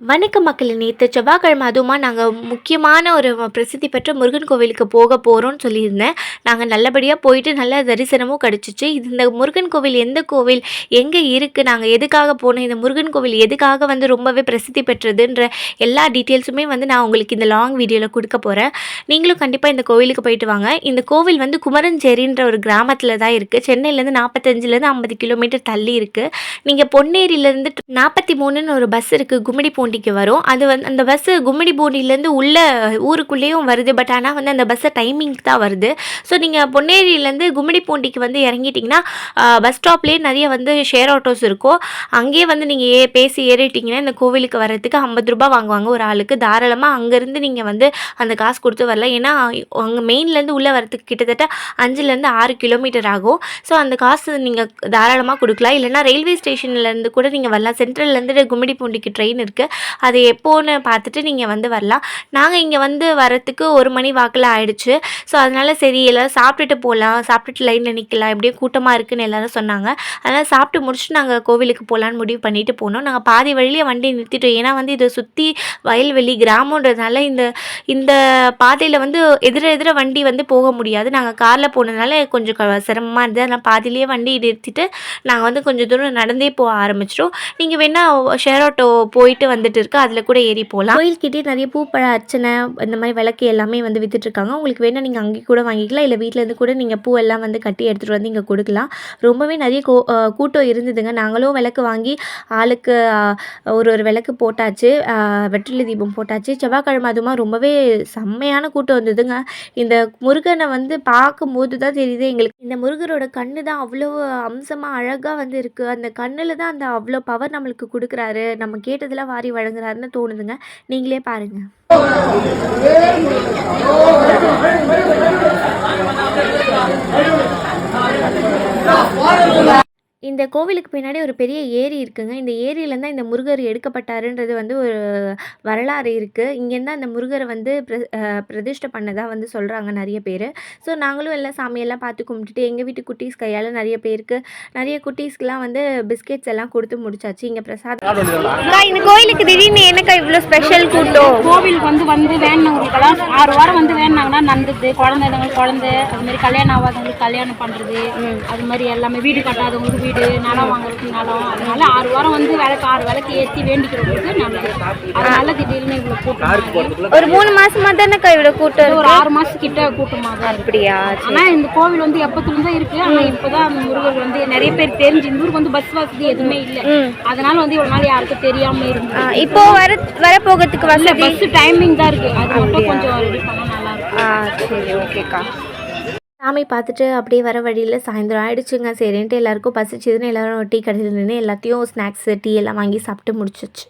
வணக்க மக்கள். நேற்று செவ்வாய்க்கிழமை அதுவுமா நாங்கள் முக்கியமான ஒரு பிரசித்தி பெற்ற முருகன் கோவிலுக்கு போக போகிறோம்னு சொல்லியிருந்தேன். நாங்கள் நல்லபடியாக போயிட்டு நல்ல தரிசனமும் கிடச்சிச்சு. இது இந்த முருகன் கோவில் எந்த கோவில் எங்கே இருக்குது நாங்கள் எதுக்காக போனோம் இந்த முருகன் கோவில் எதுக்காக வந்து ரொம்பவே பிரசித்தி பெற்றதுன்ற எல்லா டீட்டெயில்ஸுமே வந்து நான் உங்களுக்கு இந்த லாங் வீடியோவில் கொடுக்க போகிறேன் நீங்களும் கண்டிப்பாக இந்த கோவிலுக்கு போயிட்டு வாங்க. இந்த கோவில் வந்து குமரஞ்சேரின்ற ஒரு கிராமத்தில் தான் இருக்குது சென்னையிலேருந்து நாற்பத்தஞ்சிலேருந்து ஐம்பது கிலோமீட்டர் தள்ளி இருக்குது நீங்கள் பொன்னேரியிலேருந்து நாற்பத்தி மூணுன்னு ஒரு பஸ் இருக்குது கும்மிடி பூண்டிக்கு வரும். அது வந்து அந்த பஸ்ஸு கும்மிடி பூண்டிலேருந்து உள்ள ஊருக்குள்ளேயும் வருது. பட் ஆனால் வந்து அந்த பஸ்ஸை டைமிங்க்கு தான் வருது. ஸோ நீங்கள் பொன்னேரியிலேருந்து கும்மிடி பூண்டிக்கு வந்து இறங்கிட்டிங்கன்னா பஸ் ஸ்டாப்லேயே நிறைய வந்து ஷேர் ஆட்டோஸ் இருக்கும். அங்கேயே வந்து நீங்கள் ஏ பேசி ஏறிட்டிங்கன்னா இந்த கோவிலுக்கு வர்றதுக்கு ஐம்பது ரூபா வாங்குவாங்க ஒரு ஆளுக்கு. தாராளமாக அங்கேருந்து நீங்கள் வந்து அந்த காசு கொடுத்து வரலாம். ஏன்னா அங்கே மெயின்லேருந்து உள்ளே வரதுக்கு கிட்டத்தட்ட அஞ்சுலேருந்து ஆறு கிலோமீட்டர் ஆகும். ஸோ அந்த காசு நீங்கள் தாராளமாக கொடுக்கலாம். இல்லைன்னா ரயில்வே ஸ்டேஷன்லேருந்து கூட நீங்கள் வரலாம். சென்ட்ரல்லேருந்து கும்மிடி பூண்டிக்கு ட்ரெயின் இருக்குது அது எப்போன்னு பார்த்துட்டு நீங்கள் வந்து வரலாம். நாங்கள் இங்கே வந்து வரத்துக்கு ஒரு மணி வாக்கில் ஆயிடுச்சு. ஸோ அதனால் சரி எல்லோரும் சாப்பிட்டுட்டு போகலாம் சாப்பிட்டுட்டு லைனில் நிற்கலாம் எப்படியும் கூட்டமாக இருக்குன்னு எல்லாரும் சொன்னாங்க. அதனால் சாப்பிட்டு முடிச்சுட்டு நாங்கள் கோவிலுக்கு போகலான்னு முடிவு பண்ணிட்டு போனோம். நாங்கள் பாதி வழியிலே வண்டி நிறுத்திட்டோம். ஏன்னா வந்து இதை சுற்றி வயல்வெளி கிராமன்றதுனால இந்த இந்த பாதையில் வந்து எதிர எதிர வண்டி வந்து போக முடியாது. நாங்கள் காரில் போனதுனால கொஞ்சம் க சிரமமாக இருந்தது. அதனால் பாதியிலேயே வண்டி நிறுத்திட்டு நாங்கள் வந்து கொஞ்சம் தூரம் நடந்தே போக ஆரம்பிச்சிட்டோம். நீங்கள் வேணால் ஷேர் ஆட்டோ போயிட்டு வந்து வந்துட்டு இருக்கு அதில் கூட ஏறி போகலாம் கோயில்கிட்டே நிறைய பூப்பழ அர்ச்சனை இந்த மாதிரி விளக்கு எல்லாமே வந்து விற்றுட்ருக்காங்க உங்களுக்கு வேணால் நீங்கள் அங்கே கூட வாங்கிக்கலாம். இல்லை வீட்டிலேருந்து கூட நீங்கள் பூ எல்லாம் வந்து கட்டி எடுத்துகிட்டு வந்து இங்கே கொடுக்கலாம். ரொம்பவே நிறைய கோ கூட்டம் இருந்ததுங்க. நாங்களும் விளக்கு வாங்கி ஆளுக்கு ஒரு ஒரு விளக்கு போட்டாச்சு. வெற்றிலை தீபம் போட்டாச்சு. செவ்வாய்க்கிழமை அதுமா ரொம்பவே செம்மையான கூட்டம் வந்ததுங்க இந்த முருகனை வந்து பார்க்கும்போது தான் தெரியுது எங்களுக்கு. இந்த முருகரோட கண்ணு தான் அவ்வளோ அம்சமாக அழகாக வந்து இருக்குது அந்த கண்ணில் தான் அந்த அவ்வளோ பவர் நம்மளுக்கு கொடுக்குறாரு. நம்ம கேட்டதெல்லாம் வாரி வழங்குறாருன்னு தோணுதுங்க நீங்களே பாருங்கள் இந்த கோவிலுக்கு பின்னாடி ஒரு பெரிய ஏரி இருக்குங்க. இந்த ஏரியிலேருந்து தான் இந்த முருகர் எடுக்கப்பட்டாருன்றது வந்து ஒரு வரலாறு இருக்குது இங்கேருந்து அந்த முருகரை வந்து பிர பிரதிஷ்டை பண்ணதா வந்து சொல்கிறாங்க நிறைய பேர். ஸோ நாங்களும் எல்லாம் சாமியெல்லாம் பார்த்து கும்பிட்டுட்டு எங்கள் வீட்டு குட்டீஸ் கையால் நிறைய பேருக்கு நிறைய குட்டீஸ்க்கெலாம் வந்து பிஸ்கெட்ஸ் எல்லாம் கொடுத்து முடிச்சாச்சு. இங்கே பிரசாதம் இந்த கோயிலுக்கு திடீர்னு என்னக்கா இவ்வளோ ஸ்பெஷல் கூட்டம்? கோவிலுக்கு வந்து வந்து வேணுனவங்களுக்கெல்லாம் ஆறு வாரம் வந்து வேணுனாங்கன்னா நடந்தது குழந்தைங்களுக்கு குழந்தை அது மாதிரி கல்யாணம் ஆகாதவங்களுக்கு கல்யாணம் பண்ணுறது அது மாதிரி எல்லாமே வீடு கட்டாதவங்களுக்கு வீடு. நிலம் வாங்குறதுக்கு நிலம். அதனால ஆறு வாரம் வந்து விளக்கு ஆறு விளக்கு ஏற்றி வேண்டிக்கிறவங்களுக்கு நல்லது. அதனால திடீர்னு இவ்வளோ கூட்டம் ஒரு மூணு மாசமா தானேக்கா இவ்வளோ கூட்டம் ஒரு ஆறு மாசம் கிட்ட கூட்டமாக தான் அப்படியா? ஆனா இந்த கோவில் வந்து எப்பத்துல தான் இருக்கு. ஆனா இப்பதான் அந்த முருகர் வந்து நிறைய பேர் தெரிஞ்சு இந்த ஊருக்கு வந்து பஸ் வசதி எதுவுமே இல்ல. அதனால வந்து இவ்வளவு நாள் யாருக்கும் தெரியாம இருந்தது இப்போ வர வரப்போகிறதுக்கு இல்ல பஸ் டைமிங் தான் இருக்கு. அது மட்டும் கொஞ்சம் ரெடி பண்ணா நல்லா இருக்கும். சரி ஓகேக்கா. சாமி பார்த்துட்டு அப்படியே வர வழியில் சாயந்தரம் ஆகிடுச்சுங்க சரின்ட்டு எல்லாருக்கும் பசிச்சதுன்னு எல்லாரும் டீ கடையில் நின்று எல்லாத்தையும் ஸ்நாக்ஸு டீ எல்லாம் வாங்கி சாப்பிட்டு முடிச்சிச்சு